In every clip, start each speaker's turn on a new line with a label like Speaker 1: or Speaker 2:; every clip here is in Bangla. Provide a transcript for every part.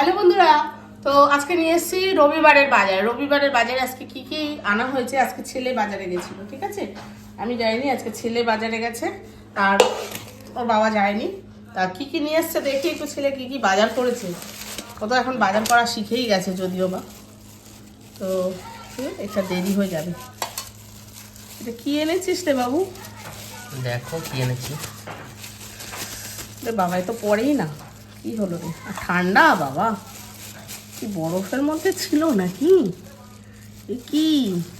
Speaker 1: হ্যালো বন্ধুরা তো আজকে নিয়ে এসেছি রবিবারের বাজার। রবিবারের বাজারে আজকে কি কি আনা হয়েছে? আজকে ছেলে বাজারে গেছিল ঠিক আছে? আমি যাইনি আজকে ছেলে বাজারে গেছে। আর ওর বাবা যায়নি। তা কি কি নিয়ে এসছে দেখি একটু ছেলে কি কি বাজার করেছে। ও তো এখন বাজার করা শিখেই গেছে যদিও বা। তো এটা দেরি হয়ে যাবে। এটা কি এনেছিস রে বাবু?
Speaker 2: দেখো কি এনেছি।
Speaker 1: রে বাবা তো পড়েই না। কি হলো রে? আর ঠান্ডা বাবা। কি বরফের মধ্যে ছিল নাকি? এ কি?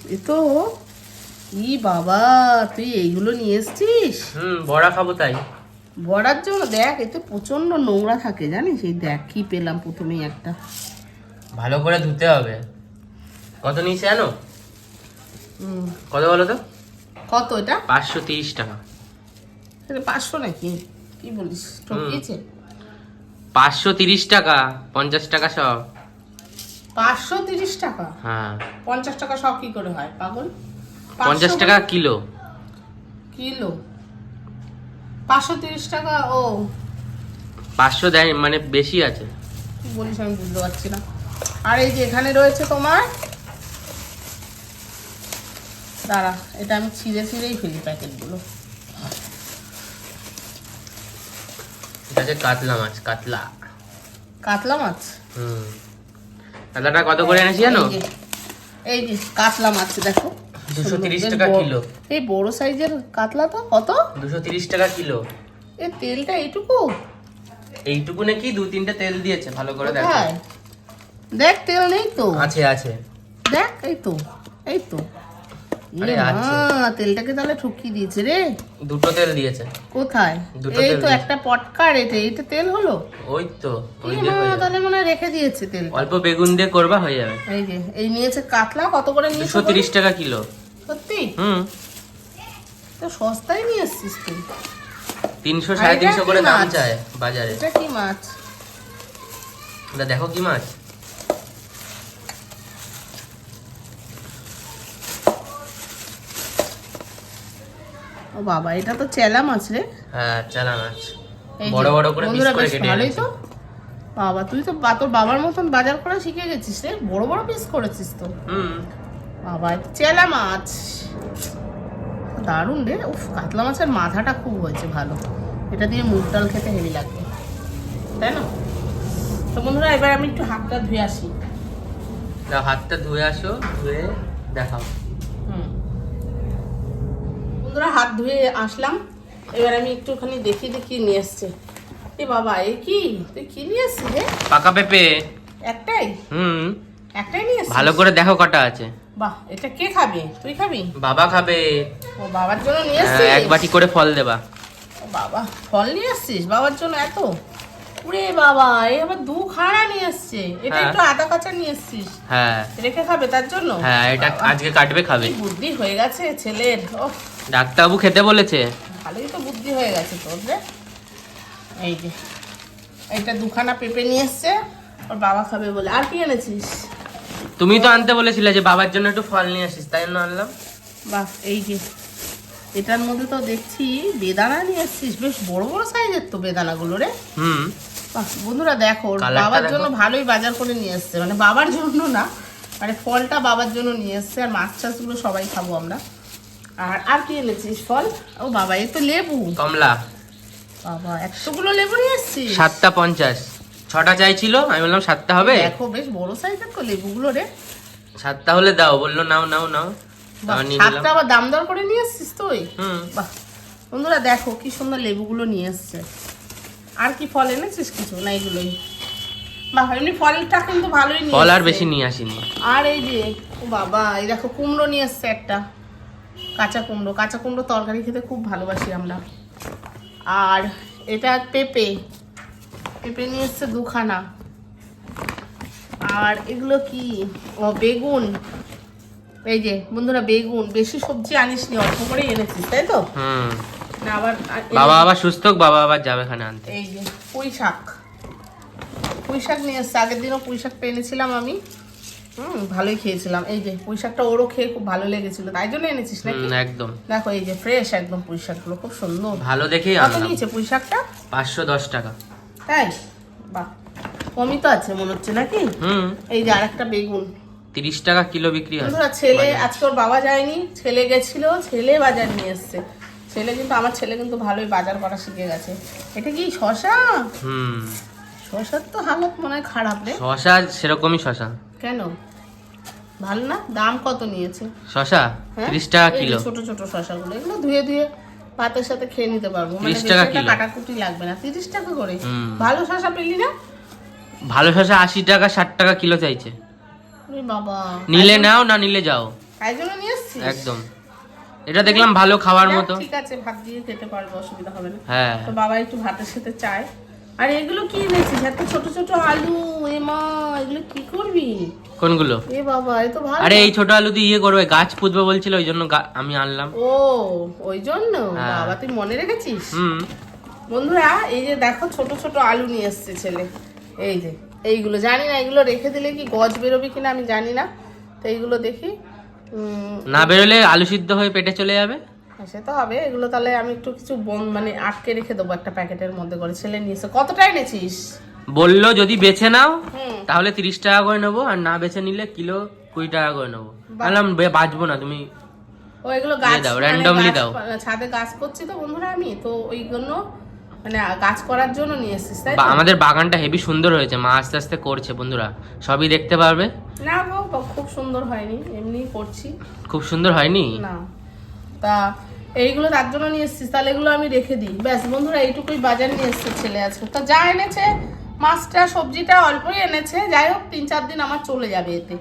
Speaker 1: এ তো ই বাবা তুই এইগুলো নিয়ে এসছিস?
Speaker 2: হুম বড়া খাব তাই।
Speaker 1: বড়ার জন্য দেখ এতে প্রচণ্ড নোংরা থাকে জানিস? এই দেখ কি পেলাম প্রথমেই একটা।
Speaker 2: ভালো করে ধুতে হবে। কত নিয়েছে জানো?
Speaker 1: হুম,
Speaker 2: কত বলো তো?
Speaker 1: কত এটা?
Speaker 2: পাঁচশো তিরিশ টাকা।
Speaker 1: পাঁচশো নাকি? কি বলিস? ঠকিয়েছে?
Speaker 2: পাঁচশো তিরিশ টাকা পঞ্চাশ টাকা সব।
Speaker 1: পাঁচশো তিরিশ টাকা?
Speaker 2: হ্যাঁ।
Speaker 1: পঞ্চাশ টাকা সব কি করে হয় পাগল?
Speaker 2: পঞ্চাশ টাকা কিলো।
Speaker 1: কিলো? পাঁচশো তিরিশ টাকা ও।
Speaker 2: পাঁচশো দেয় মানে বেশি আছে।
Speaker 1: বলিস আমি বুঝতে পারছি না। আর এই যে এখানে রয়েছে তোমার? দাঁড়া এটা আমি ছিঁড়ে ছিঁড়েই ফেলি প্যাকেটগুলো।
Speaker 2: হচ্ছে কাতলা মাছ কাতলা।
Speaker 1: কাতলা মাছ?
Speaker 2: হুম। কাতলাটা কত করে এনেছি জানো?
Speaker 1: এই যে, কাতলা মাছ দেখো।
Speaker 2: 230
Speaker 1: বেশ
Speaker 2: টাকা কিলো।
Speaker 1: এই বড় সাইজের কাতলা তো কত?
Speaker 2: দুশো তিরিশ টাকা কিলো।
Speaker 1: এই তেলটা এইটুকু?
Speaker 2: এইটুকু নাকি দু তিনটে তেল দিয়েছে ভালো করে দেখো।
Speaker 1: দেখ তেল নেই তো।
Speaker 2: আছে আছে।
Speaker 1: দেখ এই তো এই তো।
Speaker 2: আছে।
Speaker 1: তেলটাকে তাহলে ঠকিয়ে দিয়েছে রে।
Speaker 2: দুটো তেল দিয়েছে।
Speaker 1: কোথায়?
Speaker 2: দুটো
Speaker 1: এই তো একটা পটকার এটা এইটা তেল হলো?
Speaker 2: ওই তো যাবে।
Speaker 1: তাহলে মনে রেখে দিয়েছে তেল
Speaker 2: অল্প বেগুন দিয়ে করবা হয়ে যাবে।
Speaker 1: এই যে এই নিয়েছে কাতলা কত করে নিয়েছে
Speaker 2: দুশো তিরিশ টাকা কিলো।
Speaker 1: সত্যি?
Speaker 2: হুম।
Speaker 1: তো সস্তায় নিয়ে এসছিস তুই।
Speaker 2: তিনশো সাড়ে তিনশো করে দাম? চায় বাজারে।
Speaker 1: এটা কি মাছ?
Speaker 2: দেখো কি মাছ।
Speaker 1: ও বাবা এটা তো চেলা মাছ রে।
Speaker 2: হ্যাঁ চালা মাছ। বড় বড় করে পিস করে কেটে
Speaker 1: ভালোই তো। বাবা তুই তো তোর বাবার মতন বাজার করা শিখে গেছিস রে। বড় বড় পিস করেছিস তো।
Speaker 2: হুম।
Speaker 1: বাবা চেলা মাছ। দারুণ রে। উফ কাতলা মাছের মাথাটা খুব হয়েছে ভালো। এটা দিয়ে মুগ ডাল খেতে হেভি লাগবে তাই না? তো বন্ধুরা এবার আমি একটু হাতটা ধুয়ে আসি।
Speaker 2: হাতটা ধুয়ে আসো ধুয়ে দেখাও।
Speaker 1: হাত ধুয়ে আসলাম। এবার আমি একটুখানি দেখি দেখি নিয়ে এসছে। এ বাবা এ কি? তুই কি নিয়ে এসছিস রে?
Speaker 2: পাকা পেঁপে।
Speaker 1: একটাই?
Speaker 2: হুম।
Speaker 1: একটাই নিয়ে এসছিস?
Speaker 2: ভালো করে দেখো কটা আছে।
Speaker 1: বাহ এটা কে খাবে? তুই খাবি?
Speaker 2: বাবা খাবে।
Speaker 1: ও বাবার জন্য নিয়ে
Speaker 2: হ্যাঁ,
Speaker 1: এসছিস?
Speaker 2: এক বাটি করে ফল দেবা।
Speaker 1: বাবা ফল নিয়ে এসছিস? বাবার জন্য এত? উরে বাবা এ আবার দু খাড়া নিয়ে এসছে। এটা
Speaker 2: হ্যাঁ।
Speaker 1: একটু আদা কাঁচা নিয়ে এসছিস?
Speaker 2: হ্যাঁ।
Speaker 1: রেখে খাবে তার জন্য?
Speaker 2: হ্যাঁ এটা আজকে কাটবে খাবে।
Speaker 1: বুদ্ধি হয়ে গেছে ছেলের ও
Speaker 2: ডাক্তারবাবু খেতে বলেছে।
Speaker 1: ভালোই তো বুদ্ধি হয়ে গেছে তোর রে। এই যে এইটা দুখানা পেঁপে নিয়ে এসছে ওর বাবা খাবে বলে। আর কি এনেছিস?
Speaker 2: তুমি তো আনতে বলেছিলে যে বাবার জন্য একটু ফল নিয়ে আসিস তাই জন্য আনলাম।
Speaker 1: বাহ এই যে এটার মধ্যে তো দেখছি বেদানা নিয়ে এসছিস। বেশ বড় বড় সাইজের তো বেদানাগুলো রে।
Speaker 2: হুম।
Speaker 1: বন্ধুরা দেখো বাবার জন্য ভালোই বাজার করে নিয়ে এসছে। মানে বাবার জন্য না মানে ফলটা বাবার জন্য নিয়ে এসছে আর মাছ টাছগুলো সবাই খাব আমরা। আর আর কি এনেছিস ফল? ও বাবা এ তো লেবু।
Speaker 2: কমলা।
Speaker 1: বাবা একশোগুলো লেবু নিয়ে এসছিস?
Speaker 2: সাতটা পঞ্চাশ। ছটা চাইছিল আমি বললাম সাতটা হবে।
Speaker 1: দেখো বেশ বড় সাইজের তো লেবুগুলো রে।
Speaker 2: সাতটা হলে দাও বলল নাও নাও নাও।
Speaker 1: সাতটা আবার দাম দর করে নিয়ে এসছিস তুই?
Speaker 2: হুম।
Speaker 1: বাহ বন্ধুরা দেখো কি সুন্দর লেবুগুলো নিয়ে এসছে। আর কি ফল এনেছিস কিছু? না এগুলোই। বাহ এমনি ফলটা কিন্তু ভালোই নিয়ে
Speaker 2: ফল আর বেশি নিয়ে আসিনি।
Speaker 1: আর এই যে ও বাবা এই দেখো কুমড়ো নিয়ে এসছে একটা। কাঁচা কুমড়ো। কাঁচা কুমড়ো তরকারি খেতে খুব ভালোবাসি আমরা। আর এটা পেঁপে। পেঁপে নিয়ে এসছে দুখানা। আর এগুলো কি? ও বেগুন। এই যে বন্ধুরা বেগুন। বেশি সবজি আনিস নি অল্প করে এনেছিস তাই তো?
Speaker 2: হুম। বাবা আবার সুস্থ বাবা আবার যাবে এখানে আনতে।
Speaker 1: এই যে পুঁই শাক। পুঁই শাক নিয়ে এসছে। আগের দিনও পুঁই শাক এনেছিলাম আমি। হুম ভালোই খেয়েছিলাম। এই যে পুঁই শাকটা ওরও খেয়ে খুব ভালো লেগেছিল। তাই জন্য এনেছিস নাকি?
Speaker 2: একদম।
Speaker 1: দেখো এই যে ফ্রেশ একদম পুঁই শাকগুলো খুব সুন্দর।
Speaker 2: ভালো দেখেই
Speaker 1: কত নিয়েছে পুঁই শাকটা?
Speaker 2: পাঁচশো দশ টাকা।
Speaker 1: তাই? বাহ কমই তো আছে মনে হচ্ছে নাকি?
Speaker 2: হুম।
Speaker 1: এই যে আরেকটা বেগুন।
Speaker 2: তিরিশ টাকা কিলো বিক্রি হয়।
Speaker 1: ছেলে আজকে ওর বাবা যায়নি। ছেলে গেছিল ছেলে বাজার নিয়ে এসছে। ছেলে কিন্তু আমার ছেলে কিন্তু ভালোই বাজার করা শিখে গেছে। এটা কি শশা?
Speaker 2: হুম।
Speaker 1: শশার তো হালত মনে হয় খারাপ রে।
Speaker 2: শশা সেরকমই শশা।
Speaker 1: কেন? ভালো না? দাম কত নিয়েছে?
Speaker 2: শশা?
Speaker 1: হ্যাঁ?
Speaker 2: তিরিশ টাকা কিলো।
Speaker 1: ছোট ছোট শশাগুলো এগুলো ধুয়ে ধুয়ে ভাতের সাথে খেয়ে নিতে পারব। মানে
Speaker 2: 30 টাকা কিলো।
Speaker 1: কাটাকুটি লাগবে না। তিরিশ টাকা করে? ভালো শশা পেলি না?
Speaker 2: ভালো শশা আশি টাকা ষাট টাকা কিলো চাইছে।
Speaker 1: বাবা।
Speaker 2: নিলে নাও না নিলে যাও।
Speaker 1: তাই জন্য নিয়ে
Speaker 2: একদম। এটা দেখলাম ভালো খাওয়ার মতো।
Speaker 1: ঠিক আছে ভাত দিয়ে খেতে পারব অসুবিধা হবে না।
Speaker 2: হ্যাঁ।
Speaker 1: তো বাবা একটু ভাতের সাথে চায়। আর এগুলো কি এনেছিস? এত ছোট ছোট আলু এ মা এগুলো কি করবি?
Speaker 2: কোনগুলো?
Speaker 1: এ বাবা এ তো ভালো।
Speaker 2: আরে এই ছোট আলু দিয়ে ইয়ে করবে গাছ পুঁতবে বলছিল ওই জন্য আমি আনলাম।
Speaker 1: ও ওই জন্য?
Speaker 2: হ্যাঁ।
Speaker 1: বাবা তুই মনে রেখেছিস?
Speaker 2: হুম।
Speaker 1: বন্ধুরা এই যে দেখো ছোট ছোট আলু নিয়ে এসছে ছেলে। এই যে এইগুলো। জানি না এগুলো রেখে দিলে কি গজ বেরোবে কিনা আমি জানি না। তো এইগুলো দেখি।
Speaker 2: না বেরোলে আলু সিদ্ধ হয়ে পেটে চলে যাবে?
Speaker 1: সে তো হবে এগুলো তাহলে আমি একটু কিছু বন মানে আটকে রেখে দেবো একটা প্যাকেটের মধ্যে করে। ছেলে নিয়েছে কতটা এনেছিস?
Speaker 2: বলল যদি বেছে নাও তাহলে তিরিশ টাকা করে নেব আর না বেছে নিলে কিলো কুড়ি টাকা করে নেব। বললাম বাঁচবো না তুমি
Speaker 1: ও এগুলো গাছ
Speaker 2: দাও,
Speaker 1: মানে
Speaker 2: randomly
Speaker 1: গাছ-
Speaker 2: দাও।
Speaker 1: ছাদে গাছ করছি তো বন্ধুরা আমি তো ওই জন্য মানে গাছ করার জন্য নিয়ে এসেছিস তাই
Speaker 2: আমাদের বাগানটা হেভি সুন্দর হয়েছে মা আস্তে আস্তে করছে বন্ধুরা সবই দেখতে পারবে।
Speaker 1: না গো খুব সুন্দর হয়নি এমনি করছি।
Speaker 2: খুব সুন্দর হয়নি?
Speaker 1: না। তা এইগুলো তার জন্য নিয়ে এসেছিস তাহলে এগুলো আমি রেখে দিই। ব্যাস বন্ধুরা এইটুকুই বাজার নিয়ে এসছে ছেলে আজকে। তা যা এনেছে মাছটা সবজিটা অল্পই এনেছে যাই হোক তিন চার দিন আমার চলে যাবে এতে।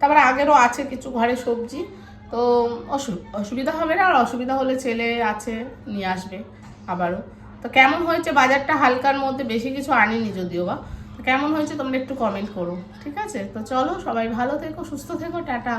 Speaker 1: তারপরে আগেরও আছে কিছু ঘরে সবজি তো অসু- অসুবিধা হবে না আর অসুবিধা হলে ছেলে আছে নিয়ে আসবে আবারও। তো কেমন হয়েছে বাজারটা? হালকার মধ্যে বেশি কিছু আনিনি যদিও বা। কেমন হয়েছে তোমরা একটু কমেন্ট করো, ঠিক আছে? তো চলো সবাই ভালো থেকো, সুস্থ থেকো, টাটা।